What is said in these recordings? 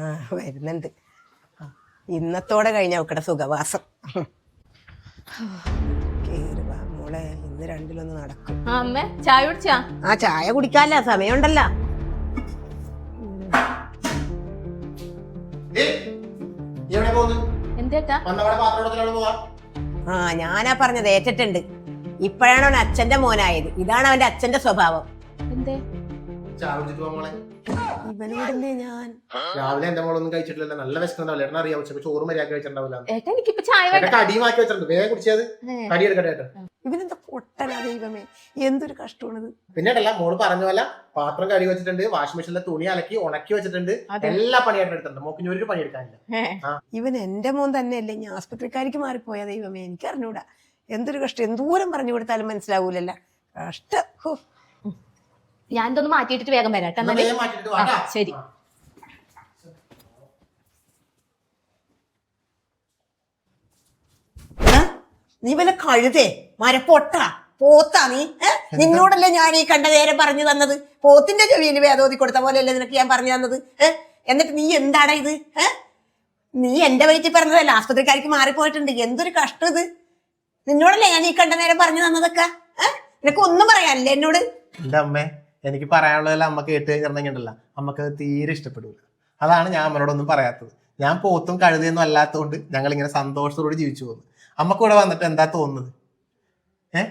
ആ വരുന്നുണ്ട്. ഇന്നത്തോടെ കഴിഞ്ഞ അവക്കടെ സുഖവാസം. കേറുവാ മോളെ ഇന്ന് രണ്ടിലൊന്ന് നടക്കും. ആ അമ്മ ചായ കുടിച്ചാ? ആ ചായ കുടിക്കാല്ല സമയമുണ്ടല്ലോ. ആ ഞാനാ പറഞ്ഞത് ഏറ്റിട്ടുണ്ട്. ഇപ്പോഴാണ് അവൻ അച്ഛന്റെ മോനായത്. ഇതാണ് അവന്റെ അച്ഛന്റെ സ്വഭാവം. എന്തേ? ഇവനോടല്ലേ ഞാൻ? രാവിലെ എന്റെ മോളൊന്നും കഴിച്ചിട്ടില്ല നല്ല വിശക്കുന്നുണ്ടാവില്ല? ഏട്ടൻ അറിയാം ഉച്ചയ്ക്ക് ചോറ് മര്യാദ കഴിച്ചിട്ടുണ്ടാവില്ല. ഏട്ടാ എനിക്കിപ്പോ ചായ വേണ്ട. ഏട്ടൻ വെച്ചിട്ടുണ്ട്. വേഗം കുടിച്ചത്. കടി എടുക്കട്ടെ ഏട്ടൻ. ഇവനെന്താ പൊട്ടനാ ദൈവമേ? എന്തൊരു കഷ്ടമാണിത്. പിന്നെ അല്ല മോൾ പറഞ്ഞ പോലെ പാത്രം കടി വെച്ചിട്ടുണ്ട് വാഷിംഗ് മെഷീനിലെ തുണി അലക്കി ഉണക്കി വെച്ചിട്ടുണ്ട്. എല്ലാ പണിയായിട്ടും എടുത്തിട്ടുണ്ട്. മോക്കിന് ഒരു പണി എടുക്കാനില്ല. ഇവൻ എന്റെ മോൻ തന്നെ തന്നെയല്ലേ? ഞാൻ ആസ്പത്രിക്കാരിക്ക് മാറിപ്പോയ ദൈവമേ. എനിക്ക് അറിഞ്ഞൂടാ എന്തൊരു കഷ്ടം. എന്തോരം പറഞ്ഞു കൊടുത്താലും മനസ്സിലാവൂലല്ല. കഷ്ടം. ഞാൻ ഇതൊന്ന് മാറ്റിയിട്ടിട്ട് വേഗം വരാം കേട്ടോ എന്നാൽ. മാറ്റിയിട്ട് ആ. ശരി. നീ വല്ല കഴുതേ? മരപ്പൊട്ട പോത്താ നീ? നിന്നോടല്ലേ ഞാൻ ഈ കണ്ട നേരം പറഞ്ഞു തന്നത്. പോത്തിന്റെ ചെവിയിൽ വേദോതി കൊടുത്ത പോലെയല്ലേ നിനക്ക് ഞാൻ പറഞ്ഞു തന്നത് ഏഹ് എന്നിട്ട് നീ എന്താടാ ഇത്? നീ എന്റെ വയറ്റിൽ പറഞ്ഞതല്ല? ആസ്പത്രിക്കാർക്ക് മാറിപ്പോയിട്ടുണ്ട്. എന്തൊരു കഷ്ടം ഇത്. നിന്നോടല്ലേ ഞാൻ ഈ കണ്ട നേരം പറഞ്ഞു തന്നതൊക്കെ ഏഹ് നിനക്ക് ഒന്നും പറയാനില്ലേ എന്നോട്? എന്റെ അമ്മേ? എനിക്ക് പറയാനുള്ളതെല്ലാം അമ്മ കേട്ട് കഴിഞ്ഞിട്ടുണ്ടെങ്കിലല്ല അമ്മയ്ക്ക് അത് തീരെ ഇഷ്ടപ്പെടില്ല അതാണ് ഞാൻ അമ്മനോടൊന്നും പറയാത്തത്. ഞാൻ പോത്തും കഴുതിയൊന്നും അല്ലാത്തതുകൊണ്ട് ഞങ്ങൾ ഇങ്ങനെ സന്തോഷത്തോടെ ജീവിച്ചു പോകുന്നു. അമ്മയ്ക്ക് ഇവിടെ വന്നിട്ട് എന്താ തോന്നുന്നത്? ഏ?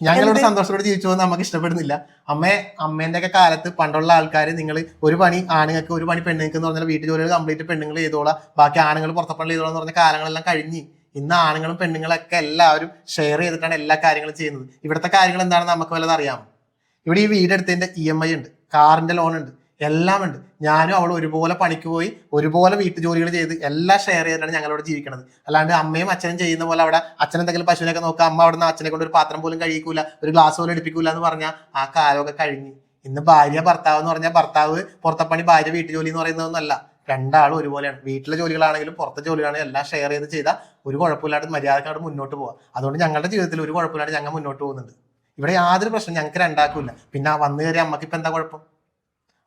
ഞങ്ങളോട്? സന്തോഷത്തോടെ ജീവിച്ചു പോകുന്നത് നമുക്ക് ഇഷ്ടപ്പെടുന്നില്ല. അമ്മേ അമ്മേന്റെ ഒക്കെ കാലത്ത് പണ്ടുള്ള ആൾക്കാർ നിങ്ങൾ ഒരു പണി ആണുങ്ങൾക്ക് ഒരു പണി പെണ്ണുങ്ങൾക്ക് എന്ന് പറഞ്ഞാൽ വീട്ടു ജോലികൾ കംപ്ലീറ്റ് പെണ്ണുങ്ങൾ ചെയ്തോളാം. ബാക്കി ആണുങ്ങൾ പുറത്തപ്പണി ചെയ്തോളാം എന്ന് പറഞ്ഞ കാലങ്ങളെല്ലാം കഴിഞ്ഞ് ഇന്ന് ആണുങ്ങളും പെണ്ണുങ്ങളൊക്കെ എല്ലാവരും ഷെയർ ചെയ്തിട്ടാണ് എല്ലാ കാര്യങ്ങളും ചെയ്യുന്നത്. ഇവിടുത്തെ കാര്യങ്ങൾ എന്താണെന്ന് നമുക്ക് വല്ലതും അറിയാമോ? ഇവിടെ ഈ വീടെടുത്തതിന്റെ ഇ എം ഐ ഉണ്ട് കാറിന്റെ ലോൺ ഉണ്ട് എല്ലാം ഉണ്ട്. ഞാനും അവൾ ഒരുപോലെ പണിക്ക് പോയി ഒരുപോലെ വീട്ടു ജോലികൾ ചെയ്ത് എല്ലാം ഷെയർ ചെയ്തിട്ടാണ് ഞങ്ങളവിടെ ജീവിക്കുന്നത് അല്ലാണ്ട് അമ്മയും അച്ഛനും ചെയ്യുന്ന പോലെ അവിടെ അച്ഛൻ എന്തെങ്കിലും പശുവിനൊക്കെ നോക്കുക അമ്മ അവിടെ നിന്ന് അച്ഛനെ കൊണ്ട് ഒരു പാത്രം പോലും കഴിക്കൂല ഒരു ഗ്ലാസ് പോലും എടുപ്പിക്കൂല എന്ന് പറഞ്ഞാൽ ആ കാലമൊക്കെ കഴിഞ്ഞ്. ഇന്ന് ഭാര്യ ഭർത്താവ് എന്ന് പറഞ്ഞാൽ ഭർത്താവ് പുറത്തപ്പണി ഭാര്യ വീട്ടു ജോലി എന്ന് പറയുന്നതൊന്നുമല്ല രണ്ടാളും ഒരുപോലെയാണ്. വീട്ടിലെ ജോലികളാണെങ്കിലും പുറത്തെ ജോലികളാണെങ്കിലും എല്ലാം ഷെയർ ചെയ്ത് ചെയ്താൽ ഒരു കുഴപ്പമില്ലാണ്ട് മര്യാദക്കാട് മുന്നോട്ട് പോകാം അതുകൊണ്ട് ഞങ്ങളുടെ ജീവിതത്തിൽ ഒരു കുഴപ്പമില്ലാണ്ട് ഞങ്ങൾ മുന്നോട്ട് പോകുന്നുണ്ട്. ഇവിടെ യാതൊരു പ്രശ്നം ഞങ്ങൾക്ക് രണ്ടാക്കില്ല. പിന്നെ ആ വന്നു കയറി അമ്മയ്ക്ക് ഇപ്പൊ എന്താ കുഴപ്പം?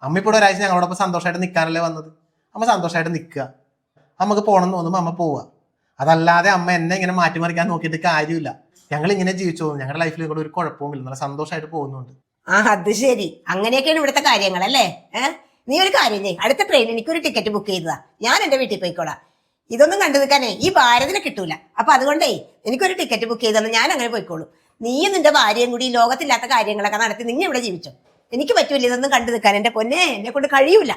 അമ്മ ഇപ്പോൾ ഒരാഴ്ച ഞങ്ങളോടൊപ്പം സന്തോഷമായിട്ട് നിൽക്കാനല്ലേ വന്നത്? അമ്മ സന്തോഷമായിട്ട് നിൽക്കുക അമ്മയ്ക്ക് പോകണം എന്ന് തോന്നുമ്പോൾ അമ്മ പോവുക അതല്ലാതെ അമ്മ എന്നെ ഇങ്ങനെ മാറ്റിമറിക്കാൻ നോക്കിയിട്ട് കാര്യമില്ല. ഞങ്ങൾ ഇങ്ങനെ ജീവിച്ചു പോകുന്നു ഞങ്ങളുടെ ലൈഫിൽ കൂടെ ഒരു കുഴപ്പവുമില്ല. നല്ല സന്തോഷമായിട്ട് പോകുന്നുണ്ട്. ആ അത് ശരി. അങ്ങനെയൊക്കെയാണ് ഇവിടുത്തെ കാര്യങ്ങൾ അല്ലേ നീ ഒരു കാര്യം ചെയ്യും. അടുത്ത ട്രെയിൻ എനിക്കൊരു ടിക്കറ്റ് ബുക്ക് ചെയ്തതാ. ഞാൻ എന്റെ വീട്ടിൽ പോയിക്കോളാം. ഇതൊന്നും കണ്ടു നിൽക്കാനേ ഈ ഭാരതിനെ കിട്ടൂല. അപ്പൊ അതുകൊണ്ടേ എനിക്കൊരു ടിക്കറ്റ് ബുക്ക് ചെയ്തെന്ന് ഞാൻ അങ്ങനെ പോയിക്കോളും. നീയും നിന്റെ ഭാര്യയും കൂടി ലോകത്തില്ലാത്ത കാര്യങ്ങളൊക്കെ നടത്തി നിങ്ങൾ ഇവിടെ ജീവിച്ചോ? എനിക്ക് പറ്റൂല ഇതൊന്നും കണ്ടു നിൽക്കാൻ. എന്റെ പൊന്നെ എന്നെ കൊണ്ട് കഴിയൂല.